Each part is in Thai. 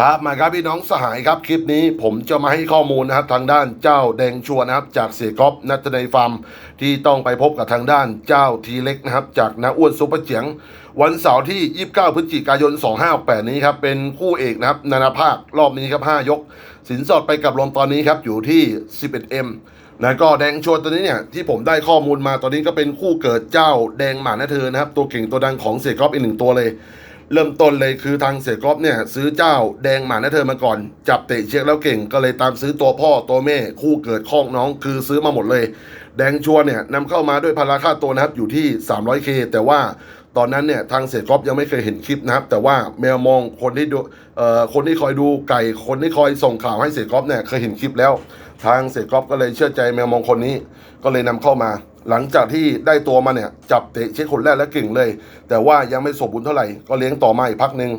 ครับมาครับพี่น้องสหายครับคลิปนี้ผมจะมาให้ข้อมูลนะครับทางด้านเจ้าแดงชัวนะครับ จากเสียก๊อฟนัทนายฟาร์มที่ต้องไปพบกับทางด้านเจ้าทีเล็กนะครับ จากนาอ้วนซุปเปอร์เจียง วันเสาร์ที่ 29 พฤศจิกายน 2568 นี้ครับ เป็นคู่เอกนะครับ นานาภาครอบนี้ครับ 5 ยก สินสอดไปกับลมตอนนี้ครับ อยู่ที่ 11M นะก็แดงชัวตัวนี้เนี่ยที่ผมได้ข้อมูลมาตอนนี้ก็เป็นคู่เกิดเจ้าแดงหมานะเธอนะครับ ตัวเก่งตัวดังของเสียก๊อฟอีกหนึ่งตัวเลย เริ่มต้นเลยคือทางเสียกรอบเนี่ยซื้อเจ้าแดงหมานะเธอมาก่อน จับเตะเช็คแล้วเก่งก็เลยตามซื้อตัวพ่อตัวแม่คู่เกิดข้องน้องคือซื้อมาหมดเลย แดงชัวเนี่ยนำเข้ามาด้วยพาราค่าตัวนะครับอยู่ที่ 300k แต่ว่า ตอนนั้นเนี่ยทางเสียก๊อฟยังไม่เคยเห็นคลิปนะครับ แต่ว่าแมวมองคนที่ดูเอ่อคนที่คอยดูไก่คนที่คอยส่งข่าวให้เสียก๊อฟเนี่ยเคยเห็นคลิปแล้ว ทางเสียก๊อฟก็เลยเชื่อใจแมวมองคนนี้ก็เลยนำเข้ามา หลังจากที่ได้ตัวมาเนี่ยจับเตะเช็คคนแรกแล้วเก่งเลย แต่ว่ายังไม่สมบูรณ์เท่าไหร่ก็เลี้ยงต่อมาอีกพักหนึ่ง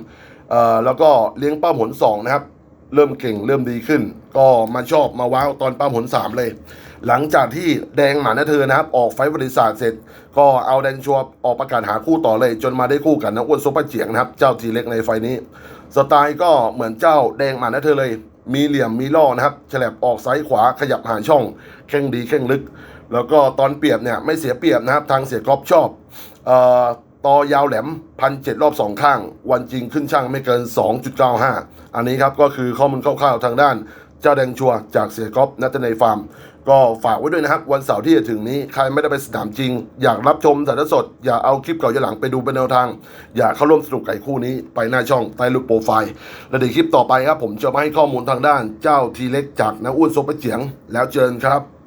เอ่อแล้วก็เลี้ยงป้าหนสองนะครับ เริ่มเก่งเริ่มดีขึ้น ก็มาชอบมาว้าวตอนป้าหนสามเลย หลังจากที่แดงหมานะเธอนะครับ ออกไฟบริษัทเสร็จ ก็เอาแดงชัวร์ออกประกาศหาคู่ต่อเลย จนมาได้คู่กันนะอ้วนซุปเปอร์เจียงนะครับ เจ้าทีเล็กในไฟนี้ สไตล์ก็เหมือนเจ้าแดงหมานะเธอเลย มีเหลี่ยมมีล่อนะครับฉลับออกซ้ายขวาขยับหาช่องแข้งดีแข้งลึก แล้วก็ตอนเปรียบเนี่ยไม่เสียเปรียบนะครับทางเสียกรอบชอบเอ่อ ต่อยาวแหลมพันเจ็ดรอบสองข้าง วันจริงขึ้นช่างไม่เกิน 2.95 อันนี้ครับก็คือข้อมูลคร่าวๆทางด้าน เจ้าแดงชัวจากเสียกอฟนัทนยฟาร์ม ก็ฝากไว้ด้วยนะครับ วันเสาร์ที่จะถึงนี้ใครไม่ได้ไปสนามจริง อยากรับชมสารสด อย่าเอาคลิปเก่าย้อนหลังไปดูเป็นแนวทาง อย่าเข้าร่วมสนุกไก่คู่นี้ไปหน้าช่องใต้รูปโปรไฟล์และเดี๋ยวคลิปต่อไปครับผมจะมาให้ข้อมูลทางด้าน เจ้าทีเล็กจากน้าอ้วนซปเปอร์เจียง แล้วเจอกันครับ